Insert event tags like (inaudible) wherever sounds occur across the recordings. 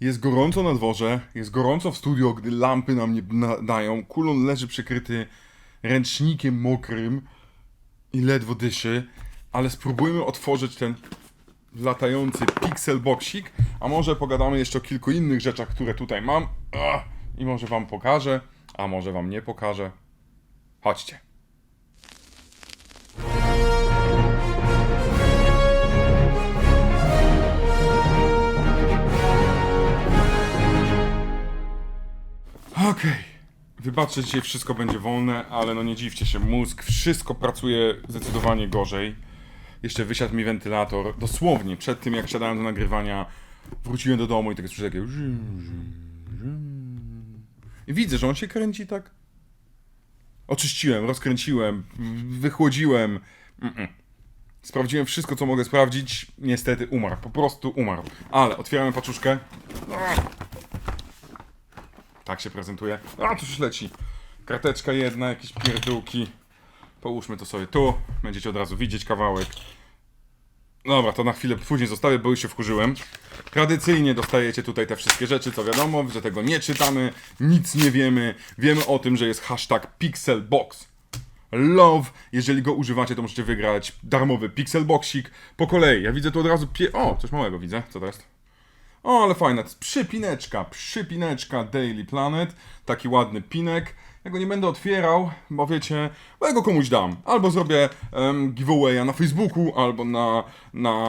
Jest gorąco na dworze, jest gorąco w studio, gdy lampy nam nie dają. Kulon leży przykryty ręcznikiem mokrym i ledwo dyszy, ale spróbujmy otworzyć ten latający pixel boxik, a może pogadamy jeszcze o kilku innych rzeczach, które tutaj mam i może wam pokażę, a może wam nie pokażę. Chodźcie. Wybaczcie, dzisiaj wszystko będzie wolne, ale no nie dziwcie się, mózg, wszystko pracuje zdecydowanie gorzej. Jeszcze wysiadł mi wentylator. Dosłownie, przed tym jak siadałem do nagrywania, wróciłem do domu i tak słyszę takie... I widzę, że on się kręci tak. Oczyściłem, rozkręciłem, wychłodziłem. Sprawdziłem wszystko, co mogę sprawdzić. Niestety umarł, po prostu umarł. Ale otwieramy paczuszkę. Tak się prezentuje. A, tu już leci. Karteczka jedna, jakieś pierdółki. Połóżmy to sobie tu. Będziecie od razu widzieć kawałek. Dobra, to na chwilę później zostawię, bo już się wkurzyłem. Tradycyjnie dostajecie tutaj te wszystkie rzeczy, co wiadomo, że tego nie czytamy, nic nie wiemy. Wiemy o tym, że jest hashtag Pixelbox. Love. Jeżeli go używacie, to możecie wygrać darmowy Pixelboxik. Po kolei, ja widzę tu od razu pie... O, coś małego widzę. Co to jest? O, ale fajna. To jest przypineczka, przypineczka Daily Planet. Taki ładny pinek. Ja go nie będę otwierał, bo wiecie, bo ja go komuś dam. Albo zrobię um, giveawaya na Facebooku, albo na, na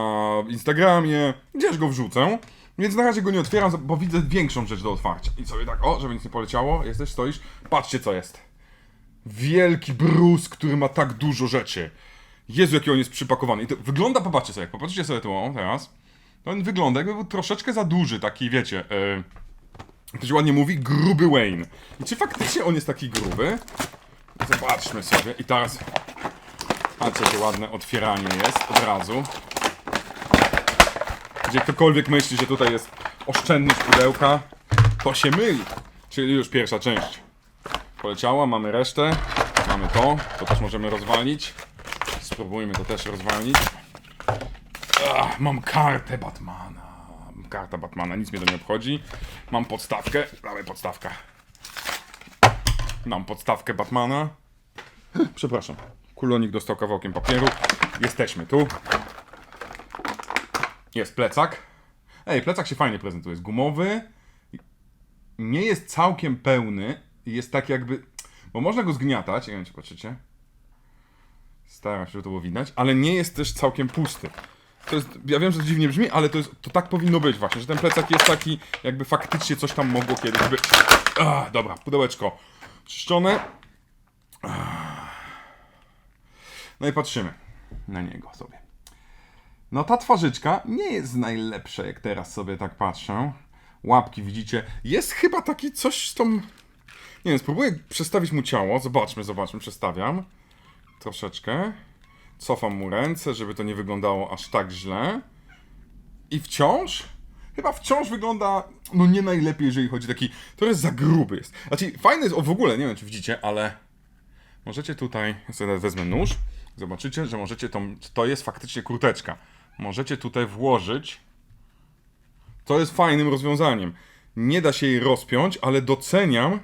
Instagramie, gdzieś go wrzucę. Więc na razie go nie otwieram, bo widzę większą rzecz do otwarcia. I sobie tak, o, żeby nic nie poleciało, jesteś, stoisz. Patrzcie, co jest. Wielki brus, który ma tak dużo rzeczy. Jezu, jaki on jest przypakowany. I to wygląda, popatrzcie sobie, jak popatrzycie sobie tu o, teraz. To on wygląda jakby był troszeczkę za duży, taki wiecie, yy, to się ładnie mówi, gruby Wayne. I czy faktycznie on jest taki gruby? Zobaczmy sobie. I teraz, patrzcie, jakie ładne otwieranie jest od razu. Gdzie ktokolwiek myśli, że tutaj jest oszczędność pudełka, to się myli. Czyli już pierwsza część poleciała, mamy resztę, mamy to, to też możemy rozwalić. Spróbujmy to też rozwalić. Ach, mam kartę Batmana. Karta Batmana, nic mnie to nie obchodzi. Mam podstawkę. Dawaj podstawka. Mam podstawkę Batmana. (laughs) Przepraszam. Kulonik dostał kawałkiem papieru. Jesteśmy tu. Jest plecak. Ej, plecak się fajnie prezentuje. Jest gumowy. Nie jest całkiem pełny. Jest tak jakby... Bo można go zgniatać. Nie wiem, czy patrzycie. Staram się, żeby to było widać. Ale nie jest też całkiem pusty. To jest, ja wiem, że to dziwnie brzmi, ale to, jest, to tak powinno być właśnie, że ten plecak jest taki, jakby faktycznie coś tam mogło kiedyś być. Ach, dobra, pudełeczko czyszczone. Ach. No i patrzymy na niego sobie. No ta twarzyczka nie jest najlepsza, jak teraz sobie tak patrzę. Łapki widzicie. Jest chyba taki coś z tą... Nie wiem, spróbuję przestawić mu ciało. Zobaczmy, zobaczmy, przestawiam. Troszeczkę. Cofam mu ręce, żeby to nie wyglądało aż tak źle. I wciąż, chyba wciąż wygląda, no nie najlepiej, jeżeli chodzi taki, to jest za gruby jest. Znaczy, fajny jest, o w ogóle, nie wiem czy widzicie, ale możecie tutaj, sobie wezmę nóż, zobaczycie, że możecie tą, to jest faktycznie kurteczka. Możecie tutaj włożyć, to jest fajnym rozwiązaniem. Nie da się jej rozpiąć, ale doceniam,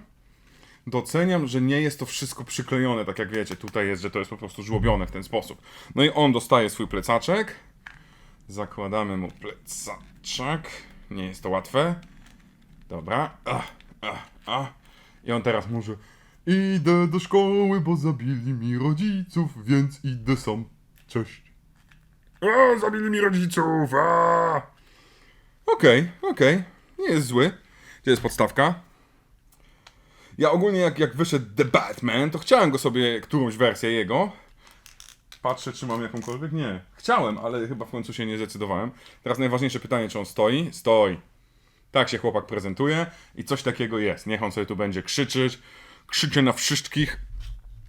doceniam, że nie jest to wszystko przyklejone, tak jak wiecie, tutaj jest, że to jest po prostu żłobione w ten sposób. No i on dostaje swój plecaczek. Zakładamy mu plecaczek. Nie jest to łatwe. Dobra. Ach, ach, ach. I on teraz może Idę do szkoły, bo zabili mi rodziców, więc idę sam. Cześć. A, zabili mi rodziców! Okej, okej. Nie jest zły. Gdzie jest podstawka? Ja ogólnie jak, jak wyszedł The Batman, to chciałem go sobie, którąś wersję jego. Patrzę, czy mam jakąkolwiek? Nie. Chciałem, ale chyba w końcu się nie zdecydowałem. Teraz najważniejsze pytanie, czy on stoi? Stoi. Tak się chłopak prezentuje i coś takiego jest. Niech on sobie tu będzie krzyczeć. Krzyczy na wszystkich.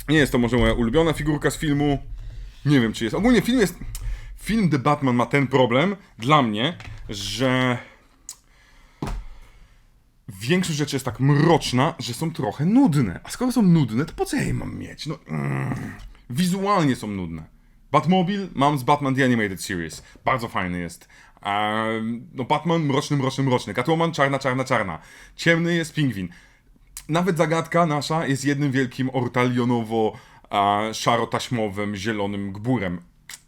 Nie jest to może moja ulubiona figurka z filmu. Nie wiem, czy jest. Ogólnie film jest... Film The Batman ma ten problem, dla mnie, że większość rzeczy jest tak mroczna, że są trochę nudne. A skoro są nudne, to po co ja je mam mieć? No, mm, wizualnie są nudne. Batmobile mam z Batman The Animated Series. Bardzo fajny jest. Ehm, no Batman mroczny, mroczny, mroczny. Catwoman czarna, czarna, czarna. Ciemny jest pingwin. Nawet zagadka nasza jest jednym wielkim ortalionowo a, szaro-taśmowym, zielonym gburem.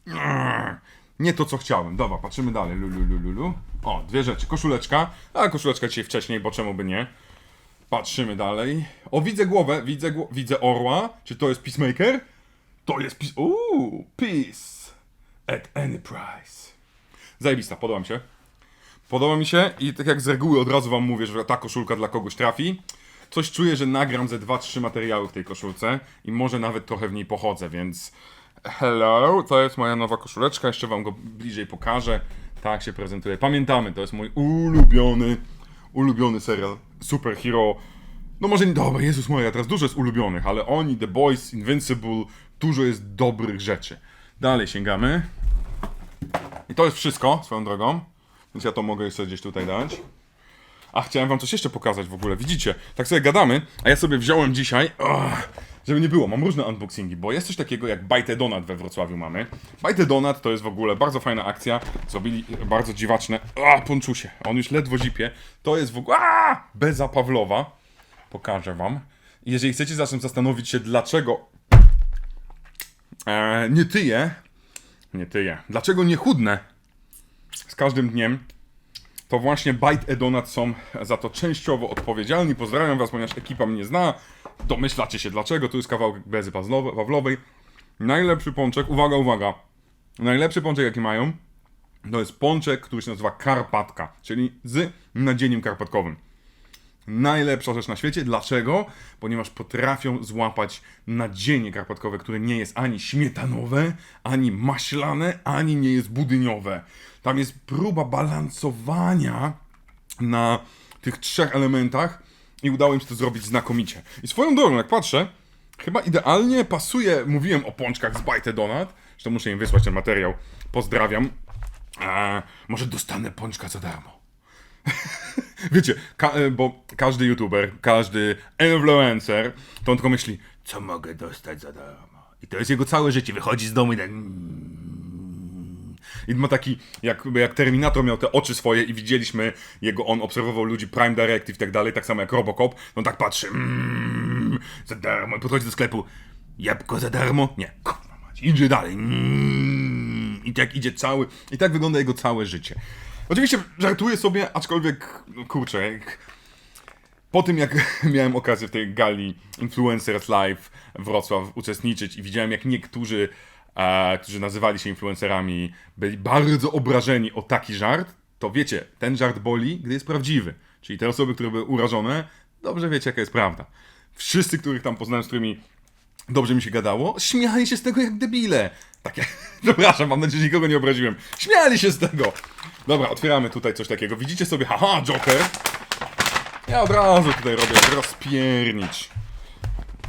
Brrr. Nie to, co chciałem. Dobra, patrzymy dalej. Lulu, lulu, lulu. O, dwie rzeczy. Koszuleczka. A, koszuleczka dzisiaj wcześniej, bo czemu by nie? Patrzymy dalej. O, widzę głowę, widzę, gło- widzę orła. Czy to jest Peacemaker? To jest Peace... Uuu, Peace at any price. Zajebista, podoba mi się. Podoba mi się i tak jak z reguły od razu wam mówię, że ta koszulka dla kogoś trafi. Coś czuję, że nagram ze 2-3 materiały w tej koszulce i może nawet trochę w niej pochodzę, więc hello, to jest moja nowa koszuleczka, jeszcze wam go bliżej pokażę. Tak się prezentuje. Pamiętamy, to jest mój ulubiony, ulubiony serial superhero. No może nie, dobra, Jezus moja, teraz dużo jest ulubionych, ale oni, The Boys, Invincible, dużo jest dobrych rzeczy. Dalej sięgamy. I to jest wszystko, swoją drogą. Więc ja to mogę sobie gdzieś tutaj dać. A chciałem wam coś jeszcze pokazać w ogóle. Widzicie, tak sobie gadamy, a ja sobie wziąłem dzisiaj, żeby nie było, mam różne unboxingi, bo jest coś takiego jak Bite Donut we Wrocławiu mamy. Bite Donut to jest w ogóle bardzo fajna akcja. Zrobili bardzo dziwaczne, a ponczusie, on już ledwo zipie. To jest w ogóle, a Beza Pawlowa. Pokażę wam. Jeżeli chcecie zacząć zastanowić się, dlaczego e, nie tyję, nie tyję, dlaczego nie chudnę z każdym dniem, to właśnie Byte Edonat są za to częściowo odpowiedzialni. Pozdrawiam was, ponieważ ekipa mnie zna. Domyślacie się dlaczego. Tu jest kawałek bezy Pawlowej. Najlepszy pączek, uwaga, uwaga. Najlepszy pączek jaki mają, to jest pączek, który się nazywa Karpatka, czyli z nadzieniem karpatkowym. Najlepsza rzecz na świecie. Dlaczego? Ponieważ potrafią złapać nadzienie karpatkowe, które nie jest ani śmietanowe, ani maślane, ani nie jest budyniowe. Tam jest próba balansowania na tych trzech elementach i udało im się to zrobić znakomicie. I swoją drogą, jak patrzę, chyba idealnie pasuje, mówiłem o pączkach z Bite Donut, zresztą muszę im wysłać ten materiał, pozdrawiam. A, może dostanę pączka za darmo. (laughs) Wiecie, ka- e, bo każdy youtuber, każdy influencer, to on tylko myśli, co mogę dostać za darmo. I to jest jego całe życie. Wychodzi z domu i tak... mm. I ma taki, jak, jak Terminator miał te oczy swoje i widzieliśmy jego, on obserwował ludzi Prime Directive i tak dalej, tak samo jak Robocop, on tak patrzy, mm, za darmo, i podchodzi do sklepu, jabłko za darmo? Nie, kurwa idzie dalej, mm, i tak idzie cały, i tak wygląda jego całe życie. Oczywiście żartuję sobie, aczkolwiek, no kurczę, jak po tym jak (laughs) miałem okazję w tej gali Influencers Live Wrocław uczestniczyć i widziałem jak niektórzy, e, którzy nazywali się influencerami, byli bardzo obrażeni o taki żart, to wiecie, ten żart boli, gdy jest prawdziwy. Czyli te osoby, które były urażone, dobrze wiecie jaka jest prawda. Wszyscy, których tam poznałem, z którymi dobrze mi się gadało, śmiali się z tego jak debile. Takie, (laughs) przepraszam, mam nadzieję, że nikogo nie obraziłem. Śmiali się z tego. Dobra, otwieramy tutaj coś takiego. Widzicie sobie, haha, Joker. Ja od razu tutaj robię rozpiernicz.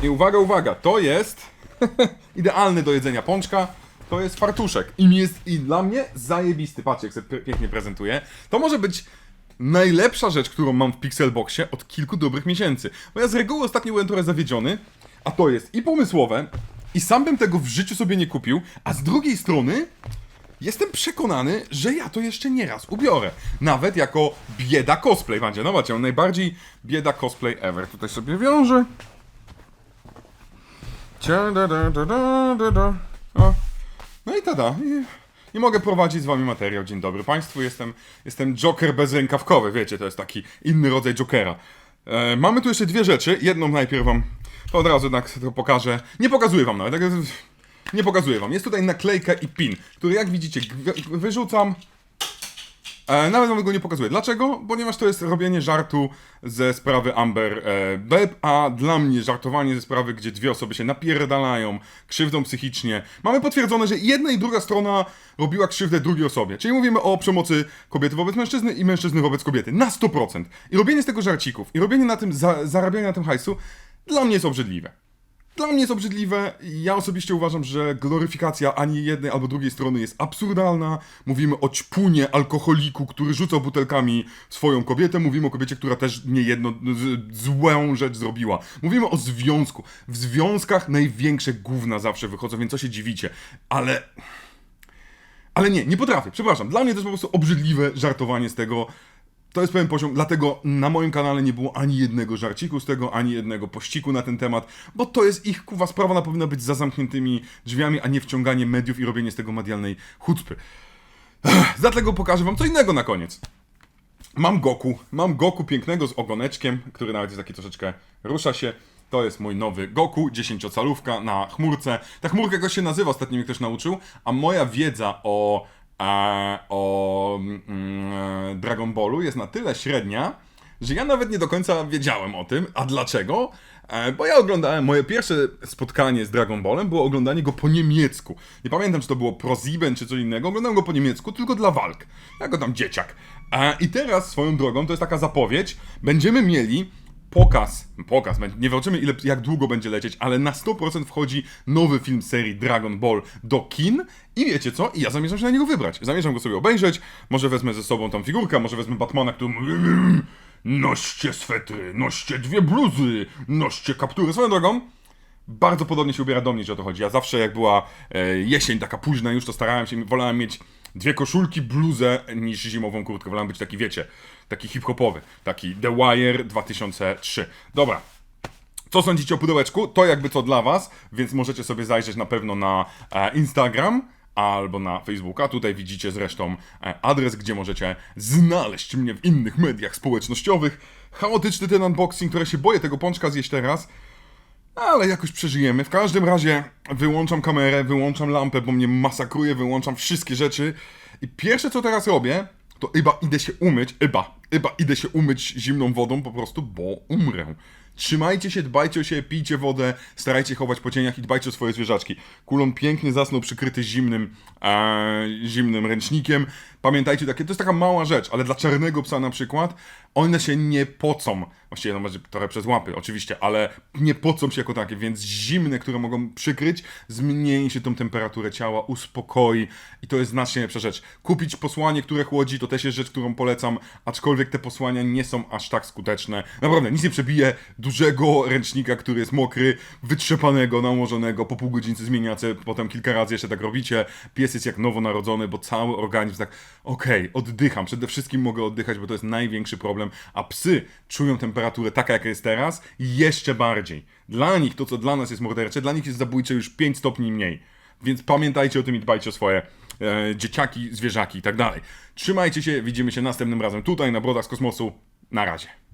I uwaga, uwaga, to jest (laughs) idealny do jedzenia pączka. To jest fartuszek. I jest i dla mnie zajebisty. Patrzcie, jak sobie pięknie prezentuje. To może być najlepsza rzecz, którą mam w Pixelboxie od kilku dobrych miesięcy. Bo ja z reguły ostatnio byłem trochę zawiedziony, a to jest i pomysłowe, i sam bym tego w życiu sobie nie kupił, a z drugiej strony Jestem przekonany, że ja to jeszcze nie raz ubiorę. Nawet jako bieda cosplay. Macie, no macie, najbardziej bieda cosplay ever. Tutaj sobie wiążę. Da, da, da, da, da. No i tada. I, I mogę prowadzić z wami materiał. Dzień dobry Państwu. Jestem, jestem Joker bezrękawkowy. Wiecie, to jest taki inny rodzaj Jokera. E, mamy tu jeszcze dwie rzeczy. Jedną najpierw wam od razu jednak to pokażę. Nie pokazuję wam nawet. Tak, nie pokazuję wam. Jest tutaj naklejka i pin, który jak widzicie wyrzucam. E, nawet wam go nie pokazuję. Dlaczego? Ponieważ to jest robienie żartu ze sprawy Amber e, Beb, a dla mnie żartowanie ze sprawy, gdzie dwie osoby się napierdalają, krzywdą psychicznie. Mamy potwierdzone, że jedna i druga strona robiła krzywdę drugiej osobie. Czyli mówimy o przemocy kobiety wobec mężczyzny i mężczyzny wobec kobiety. Na 100%. I robienie z tego żarcików, i robienie na tym, za, zarabianie na tym hajsu, dla mnie jest obrzydliwe. Dla mnie jest obrzydliwe. Ja osobiście uważam, że gloryfikacja ani jednej albo drugiej strony jest absurdalna. Mówimy o ćpunie alkoholiku, który rzucał butelkami swoją kobietę. Mówimy o kobiecie, która też niejedno złą rzecz zrobiła. Mówimy o związku. W związkach największe gówna zawsze wychodzą, więc co się dziwicie. Ale Ale nie, nie potrafię, przepraszam. Dla mnie to jest po prostu obrzydliwe żartowanie z tego. To jest pewien poziom, dlatego na moim kanale nie było ani jednego żarciku z tego, ani jednego pościgu na ten temat, bo to jest ich kuwa sprawa, ona powinna być za zamkniętymi drzwiami, a nie wciąganie mediów i robienie z tego medialnej chucpy. Ech, Dlatego pokażę wam co innego na koniec. Mam Goku, mam Goku pięknego z ogoneczkiem, który nawet jest taki troszeczkę rusza się. To jest mój nowy Goku, 10-calówka na chmurce. Ta chmurka jakoś się nazywa, ostatnio mnie ktoś nauczył, a moja wiedza o, e, o mm, Dragon Ballu jest na tyle średnia, że ja nawet nie do końca wiedziałem o tym. A dlaczego? E, bo ja oglądałem, moje pierwsze spotkanie z Dragon Ballem było oglądanie go po niemiecku. Nie pamiętam, czy to było ProSieben czy coś innego. Oglądałem go po niemiecku, tylko dla walk. Jako tam dzieciak. E, I teraz swoją drogą, to jest taka zapowiedź, będziemy mieli pokaz, pokaz, nie zobaczymy ile, jak długo będzie lecieć, ale na 100% wchodzi nowy film serii Dragon Ball do kin i wiecie co? I ja zamierzam się na niego wybrać. Zamierzam go sobie obejrzeć, może wezmę ze sobą tam figurkę, może wezmę Batmana, który mówi "Mm, noście swetry, noście dwie bluzy, noście kaptury. Swoją drogą, bardzo podobnie się ubiera do mnie, że o to chodzi. Ja zawsze jak była e, jesień taka późna już, to starałem się, wolałem mieć dwie koszulki, bluzę niż zimową kurtkę. Wolałem być taki, wiecie, taki hip-hopowy, taki The Wire 2003. Dobra, co sądzicie o pudełeczku? To jakby co dla was, więc możecie sobie zajrzeć na pewno na e, Instagram albo na Facebooka. Tutaj widzicie zresztą e, adres, gdzie możecie znaleźć mnie w innych mediach społecznościowych. Chaotyczny ten unboxing, które się boję tego pączka zjeść teraz. Ale jakoś przeżyjemy. W każdym razie wyłączam kamerę, wyłączam lampę, bo mnie masakruje, wyłączam wszystkie rzeczy. I pierwsze co teraz robię, to chyba idę się umyć, chyba, chyba idę się umyć zimną wodą po prostu, bo umrę. Trzymajcie się, dbajcie o siebie, pijcie wodę, starajcie chować po cieniach i dbajcie o swoje zwierzaczki. Kulon pięknie zasnął przykryty zimnym, e, zimnym ręcznikiem. Pamiętajcie, takie, to jest taka mała rzecz, ale dla czarnego psa na przykład, one się nie pocą. Właściwie no może trochę przez łapy, oczywiście, ale nie pocą się jako takie, więc zimne, które mogą przykryć, zmniejszy tą temperaturę ciała, uspokoi i to jest znacznie lepsza rzecz. Kupić posłanie, które chłodzi, to też jest rzecz, którą polecam, aczkolwiek te posłania nie są aż tak skuteczne. Naprawdę, nic nie przebije dużego ręcznika, który jest mokry, wytrzepanego, nałożonego, po pół godziny zmieniacie, potem kilka razy jeszcze tak robicie. Pies jest jak nowonarodzony, bo cały organizm tak, okej, oddycham, przede wszystkim mogę oddychać, bo to jest największy problem, a psy czują temperaturę taka, jaka jest teraz, jeszcze bardziej. Dla nich to, co dla nas jest mordercze, dla nich jest zabójcze już 5 stopni mniej. Więc pamiętajcie o tym i dbajcie o swoje e, dzieciaki, zwierzaki i tak dalej. Trzymajcie się, widzimy się następnym razem tutaj na Brodach z Kosmosu. Na razie.